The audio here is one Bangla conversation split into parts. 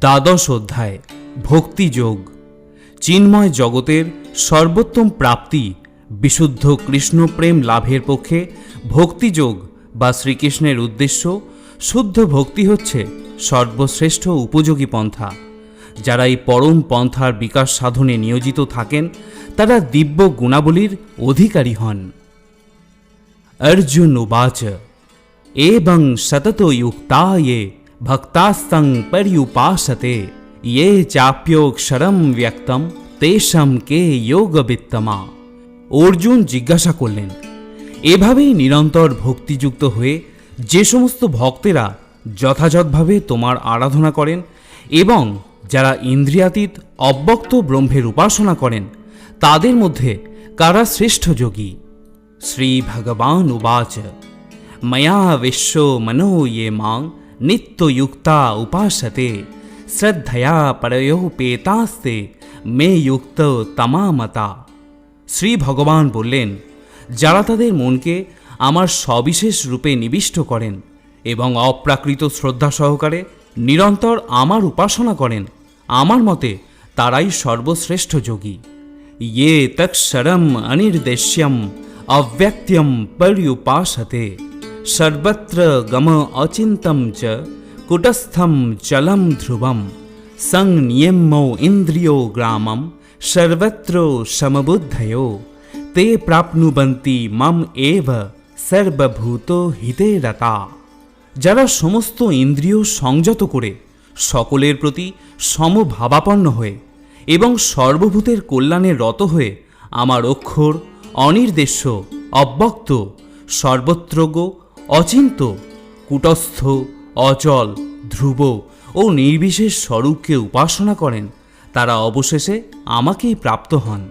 দ্বাদশ অধ্যায় ভক্তিযোগ চিন্ময় জগতের সর্বোত্তম প্রাপ্তি, বিশুদ্ধ কৃষ্ণপ্রেম লাভের পক্ষে ভক্তিযোগ বা শ্রীকৃষ্ণের উদ্দেশ্য, শুদ্ধ ভক্তি হচ্ছে সর্বশ্রেষ্ঠ উপযোগী পন্থা। যারা এই পরম পন্থার বিকাশ সাধনে নিয়োজিত থাকেন, তারা দিব্য গুণাবলীর অধিকারী হন। অর্জুন উবাচ, এবং সতত ইয়ে भक्तास्तं पर्युपासते ये চাপ্যোক্ষরম ব্যক্তম তেষাম কে যোগবিত্তমা অর্জুন জিজ্ঞাসা করলেন এভাবেই নিরন্তর ভক্তিযুক্ত হয়ে যে সমস্ত ভক্তেরা যথাযথভাবে তোমার আরাধনা করেন এবং যারা ইন্দ্রিয়াতীত অব্যক্ত ব্রহ্মের উপাসনা করেন তাদের মধ্যে কারা শ্রেষ্ঠ যোগী श्रीभगवान् उवाच मया विश्वो मनो ये मां नित्ययुक्ता उपासते श्रद्धया परयोपेतास्ते মে যুক্ত তামামতা শ্রী ভগবান বললেন যারা তাদের মনকে আমার সবিশেষ রূপে নিবিষ্ট করেন এবং অপ্রাকৃত শ্রদ্ধা সহকারে নিরন্তর আমার উপাসনা করেন আমার মতে তারাই সর্বশ্রেষ্ঠ যোগী ये तक्षरम अनिर्देश्यम अव्यक्त्यम पर्युपासते সর্বত্র গম অচিন্তম চ, কুটস্থম চলম ধ্রুবম, সং সংনিয়ম্যৌ ইন্দ্রিয় গ্রামম, সর্বত্র সমবুদ্ধয়, তে প্রাপ্নুবন্তি মম এব সর্বভূত হিতে রতা। যারা সমস্ত ইন্দ্রিয় সংযত করে, সকলের প্রতি সমভাবাপন্ন হয়ে এবং সর্বভূতের কল্যাণে রত হয়ে আমার অক্ষর, অনির্দেশ্য, অব্যক্ত, সর্বত্রজ্ঞ অচিন্ত কুটস্থ, অচল, ধ্রুব ও নির্বিশেষ স্বরূপকে উপাসনা করেন। তারা অবশেষে আমাকেই প্রাপ্ত হন।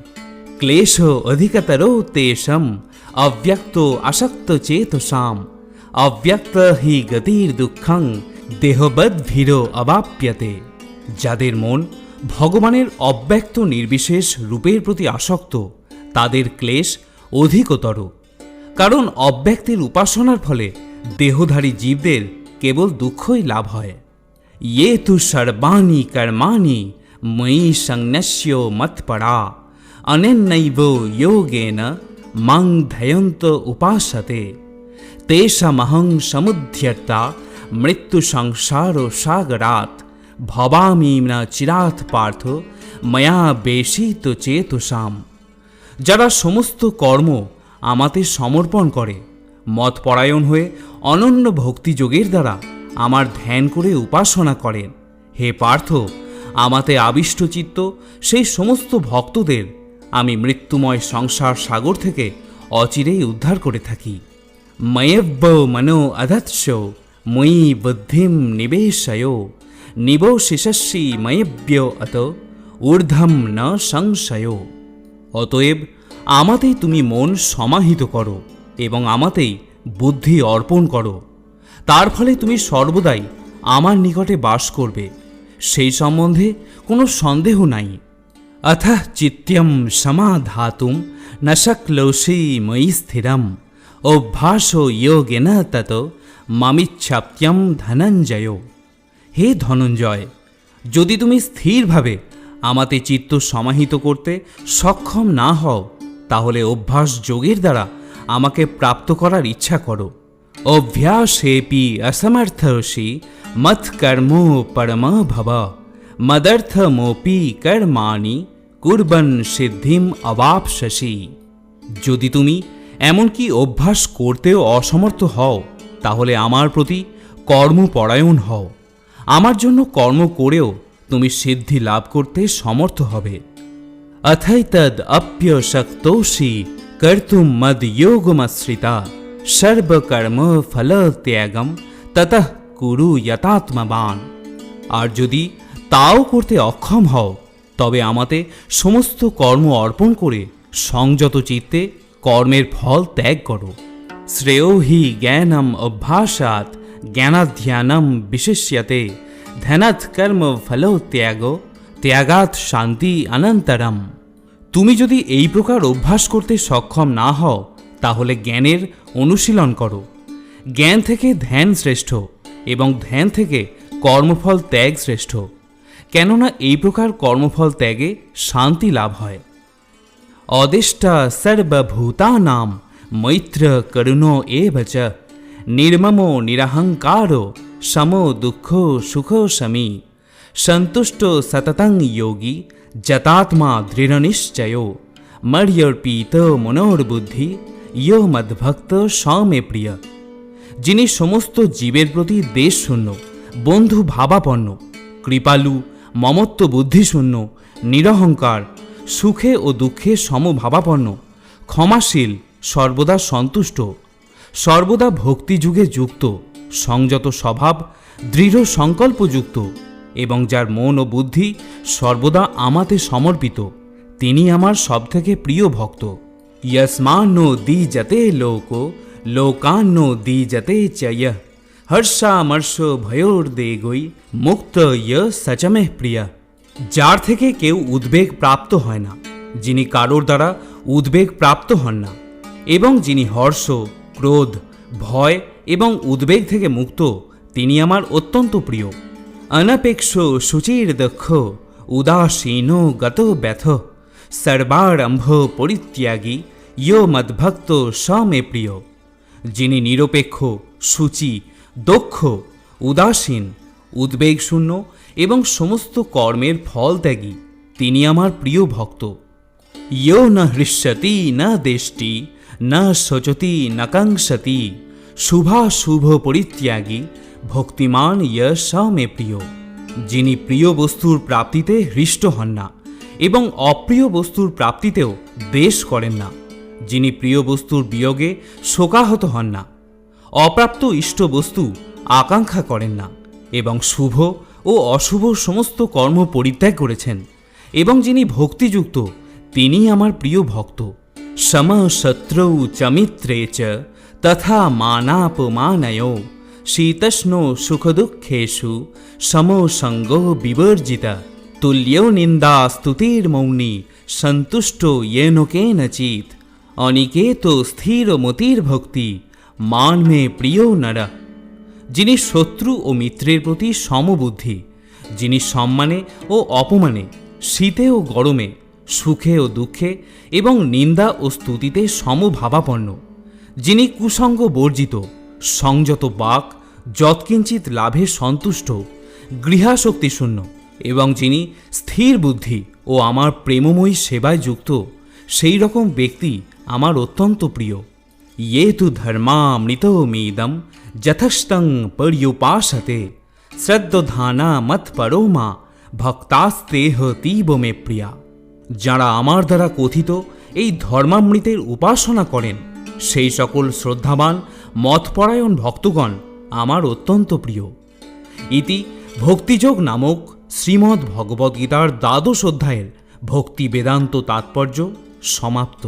ক্লেশ অধিকতর তেষম, অব্যক্ত আসক্ত চেতসাম, অব্যক্ত হি গতির দুঃখং দেহবদ্ভীর অবাপ্যতে। যাদের মন ভগবানের অব্যক্ত নির্বিশেষ রূপের প্রতি আসক্ত, তাদের ক্লেশ অধিকতর। কারণ অব্যক্তির উপাসনার ফলে দেহধারী জীবদের কেবল দুঃখই লাভ হয়। ইয়ে তু সর্বাণী কর্মাণী, ময়ী সংন্যস্য মৎপরা অনেন্নৈব যোগেন মাং ধয়ন্ত উপাসতে, তেষামহং সমুদ্যর্তা মৃত্যু সংসার সাগরাত ভবামি না চিরাত পার্থ, মায়া বেশি তো চেতুষাম যারা সমস্ত কর্ম আমাতে সমর্পণ করে। মতপরায়ণ হয়ে অনন্য ভক্তিযোগের দ্বারা আমার ধ্যান করে উপাসনা করেন। হে পার্থ, আমাতে আবিষ্ট চিত্ত, সেই সমস্ত ভক্তদের আমি মৃত্যুময় সংসার সাগর থেকে অচিরেই উদ্ধার করে থাকি। ময়েব্য মনো অধৎস ময়ি বুদ্ধিম নিবেশয় নিবশেষস্যি ময়েব্য অত, ঊর্ধ্বম ন সংশয়। অতএব আমাতেই তুমি মন সমাহিত করো এবং আমাতেই বুদ্ধি অর্পণ করো। তার ফলে তুমি সর্বদাই আমার নিকটে বাস করবে। সেই সম্বন্ধে কোনো সন্দেহ নাই। অথ চিত্যম সমাধাতুম ন শক্লোষী স্থিরম। অভ্যাস যোগেন তত মামিচ্ছাপ্যম ধনঞ্জয়। হে ধনঞ্জয়, যদি তুমি স্থিরভাবে আমাতে চিত্ত সমাহিত করতে সক্ষম না হও তাহলে অভ্যাস যোগের দ্বারা আমাকে প্রাপ্ত করার ইচ্ছা করো। অভ্যাসেপি অসমর্থসি মৎ কর্ম পরম ভব, মদর্থমোপি কর্মাণি কুর্বন সিদ্ধিম অবাপসি যদি তুমি এমনকি অভ্যাস করতেও অসমর্থ হও, তাহলে আমার প্রতি কর্মপরায়ণ হও। আমার জন্য কর্ম করেও তুমি সিদ্ধি লাভ করতে সমর্থ হবে। अथैतद् अप्यशक्तोषि कर्तुं मद्योगमश्रिता সর্বকর্মফলত্যাগম ততঃ কুরু যথাত্মবান আর যদি তাও করতে অক্ষম হও তবে আমাতে সমস্ত কর্ম অর্পণ করে সংযত চিত্তে কর্মের ফল ত্যাগ করো শ্রেয় হি জ্ঞানম অভ্যাসাৎ জ্ঞানাধ্যানম বিশেষ্যতে ধ্যানাৎ কর্ম ফলত্যাগ ত্যাগাৎ শান্তি অনন্তরম তুমি যদি এই প্রকার অভ্যাস করতে সক্ষম না হও, তাহলে জ্ঞানের অনুশীলন করো। জ্ঞান থেকে ধ্যান শ্রেষ্ঠ এবং ধ্যান থেকে কর্মফল ত্যাগ শ্রেষ্ঠ। কেননা এই প্রকার কর্মফল ত্যাগে শান্তি লাভ হয়। অদেষ্টা সর্বভূতা নাম মৈত্র করুণ এব চ নির্মমো নিরহংকারো সমো দুঃখ সুখ সমী সন্তুষ্ট সততং যোগী যতাত্মা দৃঢ়নিশ্চয়ো মর্যর্পিত মনোর্বুদ্ধি ইয় মদ্ভক্ত স্বামে প্রিয় যিনি সমস্ত জীবের প্রতি দেশশূন্য বন্ধু ভাবাপন্ন কৃপালু মমত্ব বুদ্ধিশূন্য নিরহংকার সুখে ও দুঃখে সমভাবাপন্ন ক্ষমাশীল সর্বদা সন্তুষ্ট সর্বদা ভক্তিযুগে যুক্ত সংযত স্বভাব দৃঢ় সংকল্পযুক্ত এবং যার মন ও বুদ্ধি সর্বদা আমাতে সমর্পিত, তিনি আমার সবথেকে প্রিয় ভক্ত। ইয়সমান্য দি যতে লোক লোকান্ন দি যতে চয়। হর্ষামর্ষ ভয়োর দে গই মুক্ত ইয় প্রিয়া। যার থেকে কেউ উদ্বেগ প্রাপ্ত হয় না, যিনি কারোর দ্বারা উদ্বেগ প্রাপ্ত হন না, এবং যিনি হর্ষ, ক্রোধ, ভয় এবং উদ্বেগ থেকে মুক্ত, তিনি আমার অত্যন্ত প্রিয়। অনপেক্ষ শুচির দক্ষ উদাসীন গত ব্যথ সর্বারম্ভ পরিত্যাগী ইয় মদ্ভক্ত স মে প্রিয় যিনি নিরপেক্ষ সূচি দক্ষ উদাসীন উদ্বেগশূন্য এবং সমস্ত কর্মের ফল ত্যাগী তিনি আমার প্রিয় ভক্ত ইয় ন হৃষ্যতি ন দেষ্টি ন শোচতি ন কাঙ্ক্ষতি শুভাশুভ পরিত্যাগী ভক্তিমান ইয় স মে প্রিয়, যিনি প্রিয় বস্তুর প্রাপ্তিতে হৃষ্ট হন না এবং অপ্রিয় বস্তুর প্রাপ্তিতেও দেশ করেন না, যিনি প্রিয় বস্তুর বিয়োগে শোকাহত হন না, অপ্রাপ্ত ইষ্ট বস্তু আকাঙ্ক্ষা করেন না এবং শুভ ও অশুভ সমস্ত কর্ম পরিত্যাগ করেছেন এবং যিনি ভক্তিযুক্ত তিনি আমার প্রিয় ভক্ত। সম শত্রৌ চমিত্রে চ তথা মানাপমানয়। শীতষ্ণ সুখদুঃখেষু সমো সঙ্গ বিবর্জিতা তুল্যো নিন্দা স্তুতির্মৌনি সন্তুষ্ট येन কেনচিত অনিকেত স্থির মতির ভক্তি মান মে প্রিয় নরা যিনি শত্রু ও মিত্রের প্রতি সমবুদ্ধি যিনি সম্মানে ও অপমানে শীতে ও গরমে সুখে ও দুঃখে এবং নিন্দা ও স্তুতিতে সমভাবাপন্ন যিনি কুসঙ্গ বর্জিত সংযত বাক যৎকিঞ্চিত লাভে সন্তুষ্ট গৃহাশক্তিশূন্য এবং যিনি স্থির বুদ্ধি ও আমার প্রেমময়ী সেবায় যুক্ত সেই রকম ব্যক্তি আমার অত্যন্ত প্রিয়। ইয়ে তু ধর্মামৃতমিদম যথস্তং পর্যুপাসতে, শ্রদ্ধধানা মৎপরো মা ভক্তাস্তেহ তীব মে প্রিয়া। যাঁরা আমার দ্বারা কথিত এই ধর্মামৃতের উপাসনা করেন, সেই সকল শ্রদ্ধাবান মতপরায়ণ ভক্তগণ আমার অত্যন্ত প্রিয়। ইতি ভক্তিযোগ নামক শ্রীমদ্ ভগবদ্গীতার দ্বাদশ অধ্যায়ের ভক্তি বেদান্ত তাৎপর্য সমাপ্ত।